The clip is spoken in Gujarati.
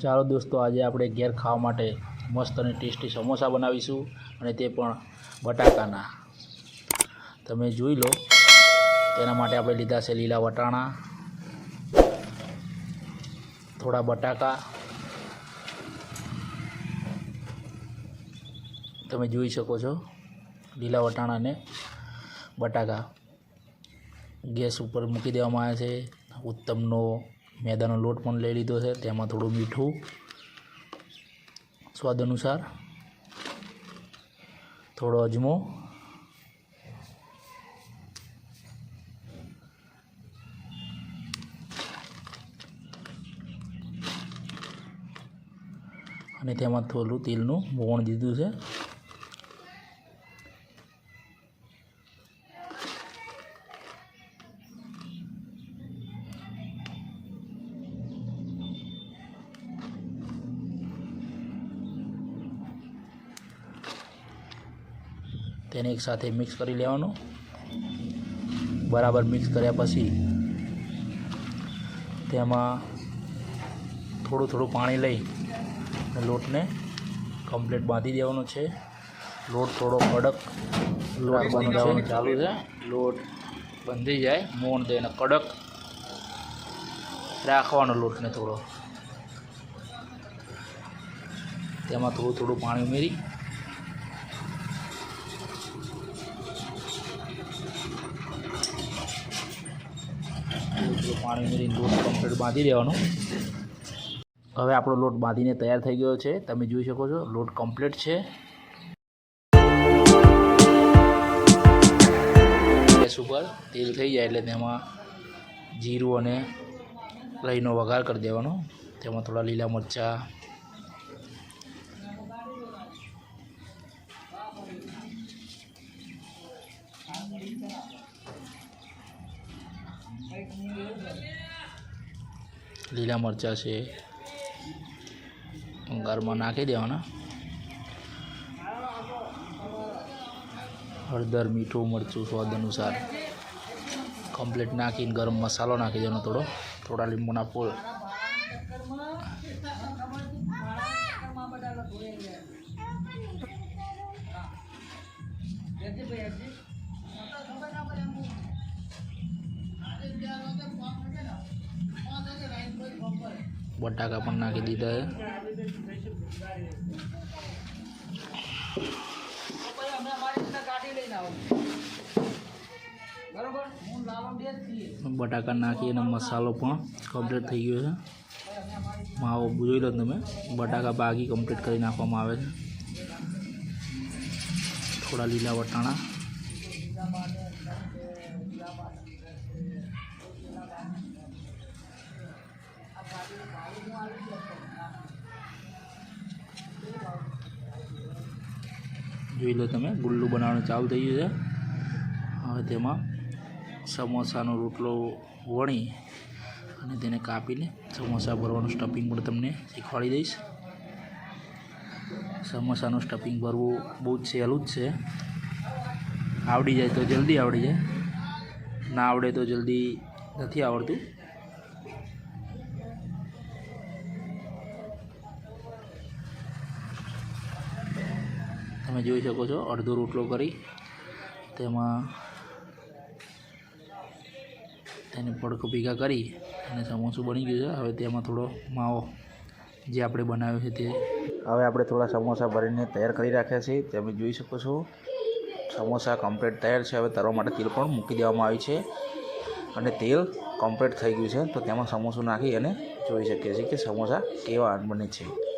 ચાલો દોસ્તો, આજે આપણે ઘેર ખાવા માટે મસ્ત અને ટેસ્ટી સમોસા બનાવીશું અને તે પણ બટાકાના. તમે જોઈ લો, તેના માટે આપણે લીધા છે લીલા વટાણા, થોડા બટાકા. તમે જોઈ શકો છો, લીલા વટાણા અને બટાકા. ગેસ ઉપર મૂકી દેવામાં આવે છે, ઉત્તમનો મેદાનો લોટ પણ લઈ લીધો છે. તેમાં થોડું મીઠું સ્વાદ અનુસાર, થોડો અજમો, અને તેમાં થોડું તેલનું મોણ દીધું છે. તેને એક સાથે મિક્સ કરી લેવાનું. બરાબર મિક્સ કર્યા પછી તેમાં થોડું થોડું પાણી લઈ અને લોટને કમ્પ્લીટ બાંધી દેવાનો છે. લોટ થોડો કડક લોટ બંધાવવાનું ચાલુ છે. લોટ બંધી જાય મોણ દઈને કડક રાખવાનો લોટને થોડો. તેમાં થોડું થોડું પાણી ઉમેરી થોડું પાણી ઉમેરીને લોટ કમ્પ્લીટ બાંધી દેવાનો. હવે આપણો લોટ બાંધીને તૈયાર થઈ ગયો છે. તમે જોઈ શકો છો, લોટ કમ્પ્લીટ છે. ગેસ ઉપર તેલ થઈ જાય એટલે તેમાં જીરું અને લહીનો વઘાર કરી દેવાનો. તેમાં થોડા લીલા મરચાં. લીલા મરચાં છે. વઘારમાં નાખી દેવાના. હળદર, મીઠું, મરચું સ્વાદ અનુસાર. કમ્પ્લીટ નાખીને ગરમ મસાલો નાખી દેવાનો થોડો. થોડા લીંબુના ફૂલ. બટાકા પણ નાખી દીધા છે બટાકા નાખી અને મસાલો પણ કમ્પ્લીટ થઈ ગયો છે માવો જોઈ લો તમે બટાકા બાગી કમ્પ્લીટ કરી નાખવામાં આવે છે થોડા લીલા વટાણા જોઈ લો તમે, ગુલ્લુ બનાવવાનું ચાલુ થઈ ગયું છે. હવે તેમાં સમોસાનો રોટલો વણી અને તેને કાપીને સમોસા ભરવાનું સ્ટફિંગ પણ તમને શીખવાડી દઈશ. સમોસાનું સ્ટફિંગ ભરવું બહુ જ સહેલું જ છે. આવડી જાય તો જલ્દી આવડી જાય. ના આવડે તો જલ્દી નથી આવડતું. તમે જોઈ શકો છો, અડધો રોટલો કરી, તેમાં તેને પડકો ભેગા કરી, અને સમોસું બની ગયું છે. હવે તેમાં થોડો માવો જે આપણે બનાવ્યો છે તે. હવે આપણે થોડા સમોસા ભરીને તૈયાર કરી રાખ્યા છે. તમે જોઈ શકો છો, સમોસા કમ્પ્લીટ તૈયાર છે. હવે તરવા માટે તેલ પણ મૂકી દેવામાં આવ્યું છે. અને તેલ કમ્પ્લીટ થઈ ગયું છે, તો તેમાં સમોસું નાખી અને જોઈ શકીએ છીએ કે સમોસા કેવા બને છે.